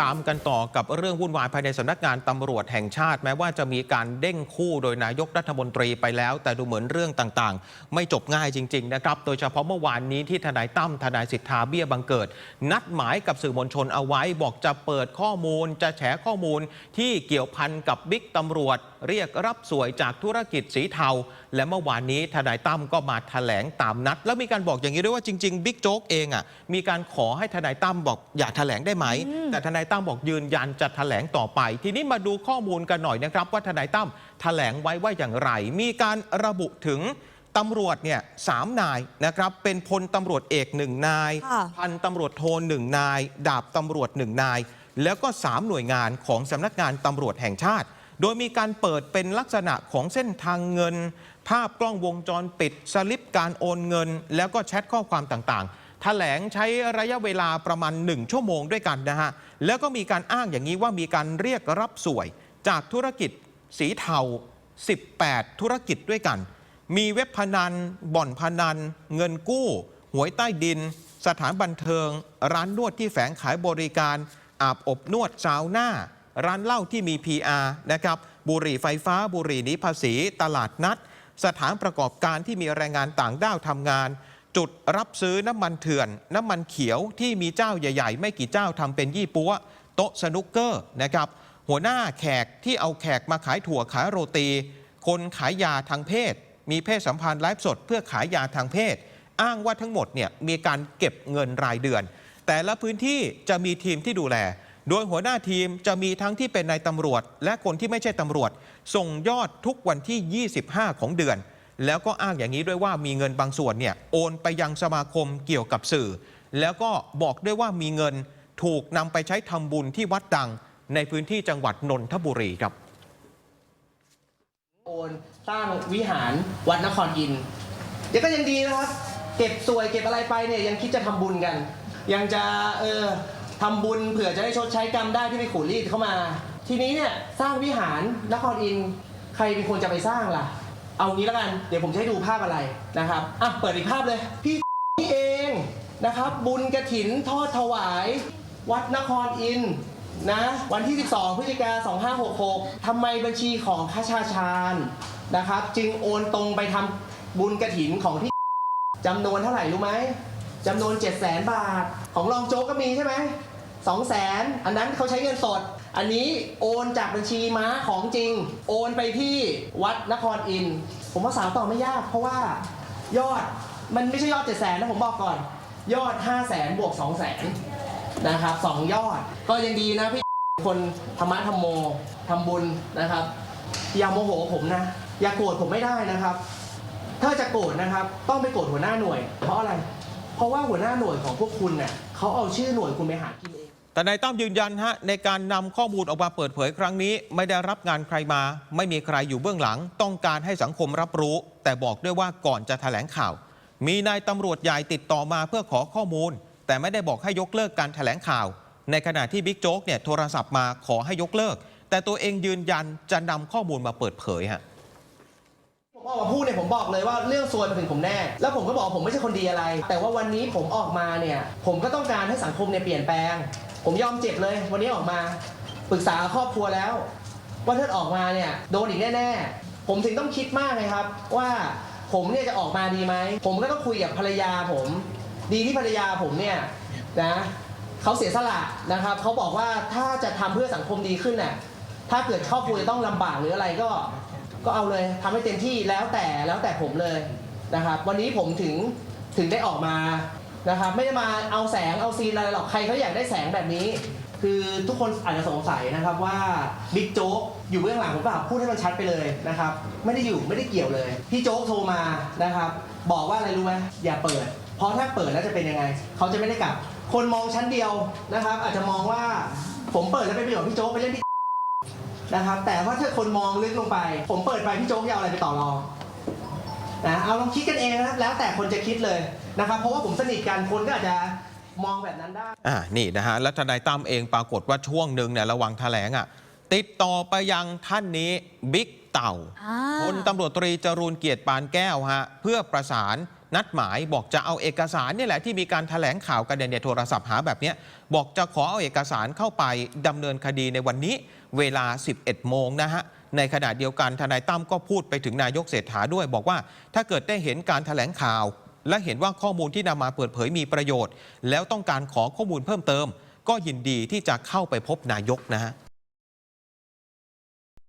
ตามกันต่อกับเรื่องวุ่นวายภายในสำนักงานตำรวจแห่งชาติ แม้ว่าจะมีการเด้งคู่โดยนายกรัฐมนตรีไปแล้ว แต่ดูเหมือนเรื่องต่างๆ ไม่จบง่ายจริง ๆ นะครับ โดยเฉพาะเมื่อวานนี้ที่ทนายตั้มทนายสิทธาเบี้ยบังเกิด นัดหมายกับสื่อมวลชนเอาไว้ บอกจะเปิดข้อมูล จะแฉข้อมูลที่เกี่ยวพันกับบิ๊กตำรวจ เรียกรับสวยจากธุรกิจสีเทา และเมื่อวานนี้ทนายตั้มก็มาแถลงตามนัด แล้วมีการบอกอย่างนี้ด้วยว่าจริงๆบิ๊กโจ๊กเองอะมีการขอให้ทนายตั้มบอกอย่าแถลงได้ไหมแต่ทนายตั้มบอกยืนยันจะแถลงต่อไป ทีนี้มาดูข้อมูลกันหน่อยนะครับ ว่าทนายตั้มแถลงไว้ว่าอย่างไร มีการระบุถึงตำรวจเนี่ยสามนายนะครับ เป็นพลตำรวจเอกหนึ่งนายค่ะพันตำรวจโทหนึ่งนาย ดาบตำรวจหนึ่งนาย แล้วก็3หน่วยงานของสำนักงานตำรวจแห่งชาติ โดยมีการเปิดเป็นลักษณะของเส้นทางเงิน ภาพกล้องวงจรปิด สลิปการโอนเงิน แล้วก็แชทข้อความต่างๆ แถลงใช้ระยะเวลาประมาณ 1 ชั่วโมงด้วยกันนะฮะ แล้วก็มีการอ้างอย่างนี้ว่ามีการเรียกรับสวย จากธุรกิจสีเทา 18 ธุรกิจด้วยกัน มีเว็บพนัน บ่อนพนัน เงินกู้ หวยใต้ดิน สถานบันเทิง ร้านนวดที่แฝงขายบริการ อาบอบนวดซาวน่า ร้านเหล้าที่มี PR นะครับ บุหรี่ไฟฟ้า บุหรี่นีภาษี ตลาดนัด สถานประกอบการที่มีแรงงานต่างด้าวทำงาน จุดรับซื้อน้ำมันเถื่อน น้ำมันเขียวที่มีเจ้าใหญ่ ๆ ไม่กี่เจ้าทำเป็นยี่ปัวโต๊ะสนุกเกอร์นะครับหัวหน้าแขกที่เอาแขกมาขายถั่วขายโรตี คนขายยาทางเพศ มีเพศสัมพันธ์ไลฟ์สดเพื่อขายยาทางเพศ อ้างว่าทั้งหมดเนี่ยมีการเก็บเงินรายเดือน แต่ละพื้นที่จะมีทีมที่ดูแล โดยหัวหน้าทีมจะมีทั้งที่เป็นนายตำรวจ และคนที่ไม่ใช่ตำรวจ ส่งยอดทุกวันที่ 25 ของเดือน แล้วก็อ้างอย่างนี้ด้วยว่ามีเงินบางส่วนเนี่ยโอนไปยังสมาคมเกี่ยวกับสื่อ แล้วก็บอกด้วยว่ามีเงินถูกนำไปใช้ทำบุญที่วัดดังในพื้นที่จังหวัดนนทบุรีครับ โอนสร้างวิหารวัดนครอินทร์เดี๋ยวก็ยังดีนะครับ เก็บสวยเก็บอะไรไปเนี่ยยังคิดจะทำบุญกัน ยังจะเออทำบุญเผื่อจะได้ชดใช้กรรมได้ที่ไปขูดรีดเข้ามา ทีนี้เนี่ยสร้างวิหารนครอินทร์ใครเป็นคนจะไปสร้างล่ะ เอางี้แล้วกัน เดี๋ยวผมจะให้ดูภาพอะไรนะครับ อะ เปิดอีกภาพเลย พี่นี่เองนะครับ บุญกระถินทอดถวาย วัดนครอินทร์นะ วันที่ 12 พฤศจิกา2566 ทำไมบัญชีของข้าชาชาญนะครับ จึงโอนตรงไปทำบุญกระถินของพี่จำนวนเท่าไหร่รู้ไหมจำนวน 7 0 0 0 0 0 บาท ของรองโจ๊กก็มีใช่ไหม 2 0 0 0 0 0 อันนั้นเขาใช้เงินสด อันนี้โอนจากบัญชีม้าของจริง โอนไปที่วัดนครอินทร์ผมว่าสาวต่อไม่ยาก เพราะว่ายอดมันไม่ใช่ยอด7 0 0 0 0 0นะผมบอกก่อน ยอด 5 0 0 0 0 0บวก2 0 0 0 0 0นะครับสองยอดก็ยังดีนะพี่คนธรรมะธรรมโมทำบุญนะครับ อย่าโมโหผมนะ อย่าโกรธผมไม่ได้นะครับ ถ้าจะโกรธนะครับ ต้องไปโกรธหัวหน้าหน่วย เพราะอะไร เพราะว่าหัวหน้าหน่วยของพวกคุณเนี่ยเขาเอาชื่อหน่วยคุณไปหากินเอง แต่นายตั้มยืนยันฮะในการนำข้อมูลออกมาเปิดเผยครั้งนี้ ไม่ได้รับงานใครมา ไม่มีใครอยู่เบื้องหลัง ต้องการให้สังคมรับรู้ แต่บอกด้วยว่าก่อนจะแถลงข่าว มีนายตำรวจใหญ่ติดต่อมาเพื่อขอข้อมูล แต่ไม่ได้บอกให้ยกเลิกการแถลงข่าว ในขณะที่บิ๊กโจ๊กเนี่ยโทรศัพท์มาขอให้ยกเลิก แต่ตัวเองยืนยันจะนำข้อมูลมาเปิดเผยฮะผมออกมาพูดเนี่ยผมบอกเลยว่าเรื่องซวยมาถึงผมแน่ แล้วผมก็บอกผมไม่ใช่คนดีอะไร แต่ว่าวันนี้ผมออกมาเนี่ยผมก็ต้องการให้สังคมเนี่ยเปลี่ยนแปลง ผมยอมเจ็บเลย วันนี้ออกมาปรึกษาครอบครัวแล้ว ว่าถ้าออกมาเนี่ยโดนอีกแน่ๆ ผมถึงต้องคิดมากเลยครับ ว่าผมเนี่ยจะออกมาดีไหม ผมก็ต้องคุยกับภรรยาผม ดีที่ภรรยาผมเนี่ยนะเขาเสียสละนะครับเขาบอกว่าถ้าจะทำเพื่อสังคมดีขึ้นน่ะถ้าเกิดครอบครัวจะต้องลำบากหรืออะไรก็ ก็เอาเลยทำให้เต็มที่แล้วแต่แล้วแต่ผมเลยนะครับ วันนี้ผมถึงถึงได้ออกมา นะครับไม่ได้มาเอาแสงเอาซีนอะไรหรอกใครเขาอยากได้แสงแบบนี้ คือทุกคนอาจจะสงสัยนะครับว่าบิ๊กโจ๊กอยู่เบื้องหลังผมเปล่าพูดให้มันชัดไปเลยนะครับ ไม่ได้อยู่ไม่ได้เกี่ยวเลย พี่โจ๊กโทรมานะครับ บอกว่าอะไรรู้ไหมอย่าเปิด เพราะถ้าเปิดแล้วจะเป็นยังไง เขาจะไม่ได้กลับ คนมองชั้นเดียวนะครับ อาจจะมองว่าผมเปิดแล้วเป็นประโยชน์พี่โจ๊กไปเล่นพี่นะครับแต่ว่าถ้าคนมองลึกลงไป ผมเปิดไปพี่โจ๊กจะเอาอะไรไปต่อรอง นะเอาลองคิดกันเองนะครับแล้วแต่คนจะคิดเลยนะครับเพราะว่าผมสนิทกันคนก็อาจจะมองแบบนั้นได้ อ่านี่นะฮะ แล้วทนายตั้มเองปรากฏว่าช่วงหนึ่งเนี่ยระหว่างแถลงอะ ติดต่อไปยังท่านนี้บิ๊กเต่าอ่าพลตำรวจตรีจรูนเกียรติปานแก้วฮะ เพื่อประสานนัดหมายบอกจะเอาเอกสารเนี่ยแหละที่มีการแถลงข่าวกันเนี่ยโทรศัพท์หาแบบเนี้ยบอกจะขอเอาเอกสารเข้าไปดำเนินคดีในวันนี้เวลา 11 โมงนะฮะ ในขณะเดียวกันทนายตั้มก็พูดไปถึงนายกเศรษฐาด้วย บอกว่า ถ้าเกิดได้เห็นการแถลงข่าว และเห็นว่าข้อมูลที่นำมาเปิดเผยมีประโยชน์ แล้วต้องการขอข้อมูลเพิ่มเติม ก็ยินดีที่จะเข้าไปพบนายกนะฮะ